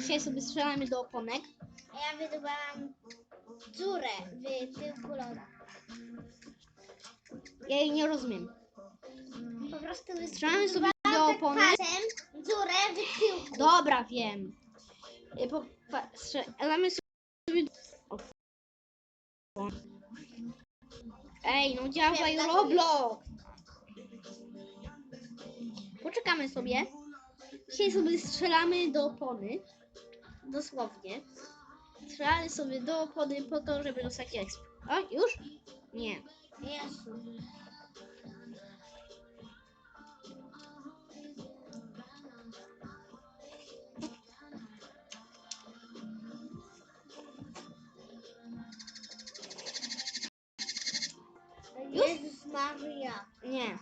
Dzisiaj sobie strzelamy do oponek. A ja wydobałam dziurę w tyłku loda. Ja jej nie rozumiem. Po prostu Strzelamy sobie do wydobałam tak palcem dziurę w tyłku. Dobra, wiem. Y, Po, pa, strzelamy sobie do opon. Ej, no działaj Wiem, Roblox. Poczekamy sobie. Dzisiaj sobie strzelamy do opony. Dosłownie. Strzelamy sobie do opony po to, żeby dostać exp. O, już? Nie. Jezu. Jezus Maria. Nie.